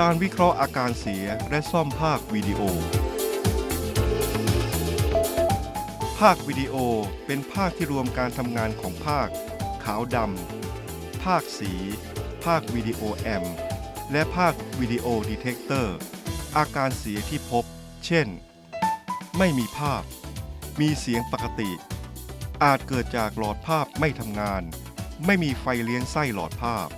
การวิเคราะห์อาการเสียและซ่อมภาควิดีโอ ภาควิดีโอเป็นภาคที่รวมการทำงานของภาค ขาวดำภาคสี ภาควิดีโอแอมและภาควิดีโอดีเทคเตอร์ อาการเสียที่พบ เช่น ไม่มีภาพ มีเสียงปกติ อาจเกิดจากหลอดภาพไม่ทำงาน ไม่มีไฟเลี้ยงไส้หลอดภาพ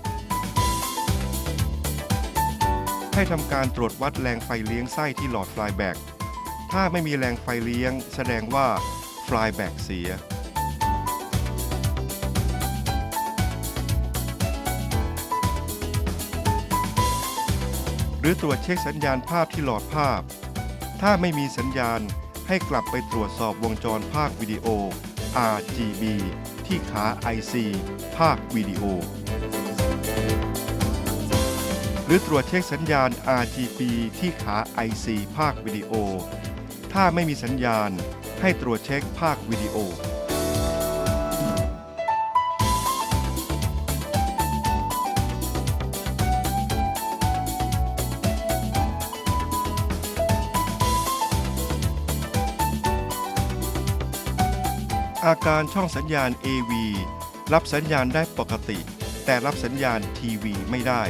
ให้ทำการตรวจวัดแรงไฟเลี้ยงไส้ที่หลอดฟลายแบกถ้าไม่มีแรงไฟเลี้ยง แสดงว่าฟลายแบกเสีย หรือตรวจเช็คสัญญาณภาพที่หลอดภาพ ถ้าไม่มีสัญญาณให้กลับไปตรวจสอบวงจรภาควิดีโอ RGB ที่ขา IC ภาควิดีโอ รือตรวจเช็คสัญญาณ RGB ที่ขา IC ภาควิดีโอ ถ้าไม่มีสัญญาณให้ตรวจเช็คภาควิดีโอ อาการช่องสัญญาณ AV รับสัญญาณได้ปกติ แต่รับสัญญาณทีวีไม่ได้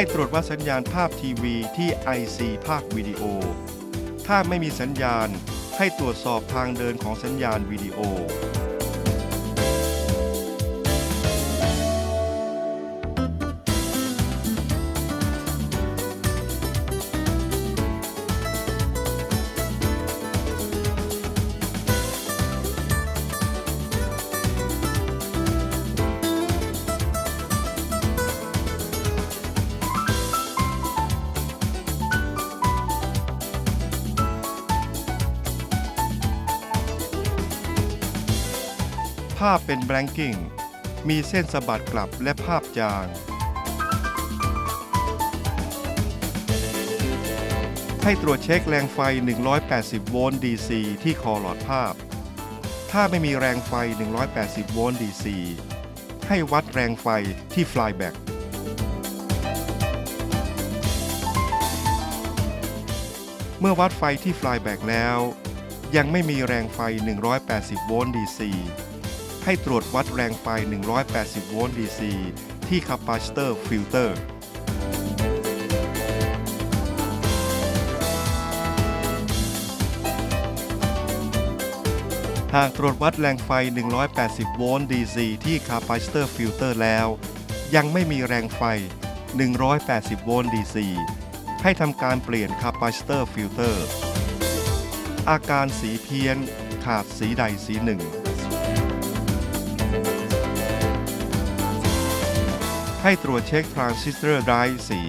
ให้ตรวจวัดสัญญาณภาพทีวีที่ IC ภาควิดีโอ ถ้าไม่มีสัญญาณให้ตรวจสอบทางเดินของสัญญาณวิดีโอ ภาพเป็น blanking มีเส้นสะบัดกลับและภาพจาง ให้ตรวจเช็คแรงไฟ 180 โวลต์ DC ที่คอหลอดภาพ ถ้าไม่มีแรงไฟ 180 โวลต์ DC ให้วัดแรงไฟที่ flyback เมื่อวัดไฟที่ flyback แล้ว ยังไม่มีแรงไฟ 180 โวลต์ DC ให้ตรวจวัดแรงไฟ 180 โวลต์ DC ที่คาปาซิเตอร์ฟิลเตอร์หากตรวจวัดแรงไฟ 180 โวลต์ DC ที่คาปาซิเตอร์ฟิลเตอร์แล้ว ยังไม่มีแรงไฟ 180 โวลต์ DC ให้ทำการเปลี่ยนคาปาซิเตอร์ฟิลเตอร์ อาการสีเพี้ยนขาดสีใดสีหนึ่ง ให้ตรวจเช็คทรานซิสเตอร์ไรฟ์สี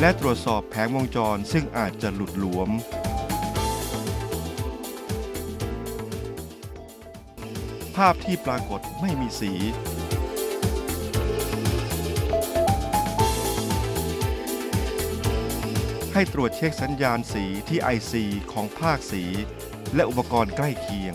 และตรวจสอบแผงวงจรซึ่งอาจจะหลุดหลวม ภาพที่ปรากฏไม่มีสี ให้ตรวจเช็คสัญญาณสีที่ IC ของภาคสี และอุปกรณ์ใกล้เคียง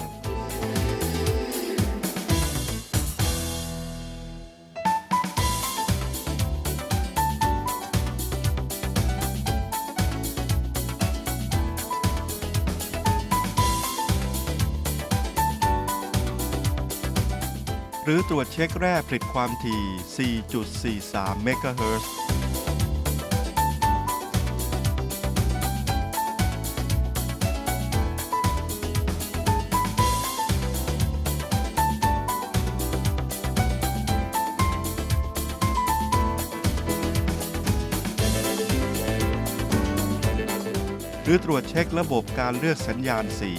หรือตรวจเช็คแร่ผลิตความถี่ 4.43 เมกะเฮิรตซ์ รือตรวจเช็คระบบการเลือกสัญญาณสี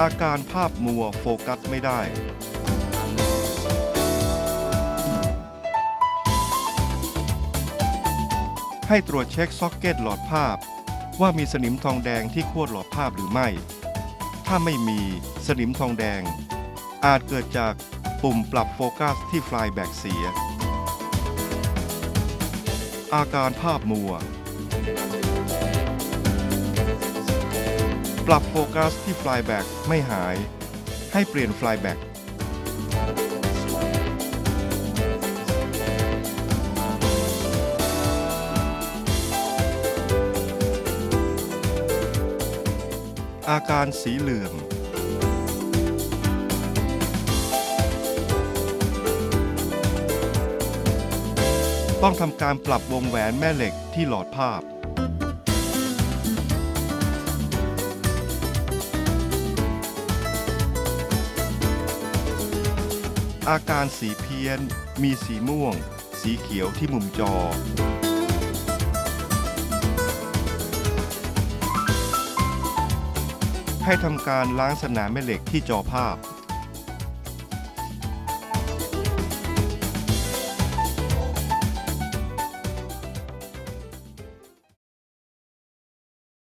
อาการภาพมัวโฟกัสไม่ได้ ให้ตรวจเช็คซ็อกเก็ตหลอดภาพ ว่ามีสนิมทองแดงที่ขั้วหลอดภาพหรือไม่ ถ้าไม่มีสนิมทองแดง อาจเกิดจากปุ่มปรับโฟกัสที่ฟลายแบกเสีย อาการภาพมัว ปรับโฟกัสที่ฟลายแบ็กไม่หาย ให้เปลี่ยนฟลายแบ็กอาการสีเหลือง ต้องทำการปรับวงแหวนแม่เหล็กที่หลอดภาพ อาการสีเพี้ยน มีสีม่วง สีเขียวที่มุมจอ ให้ทำการล้างสนามแม่เหล็กที่จอภาพ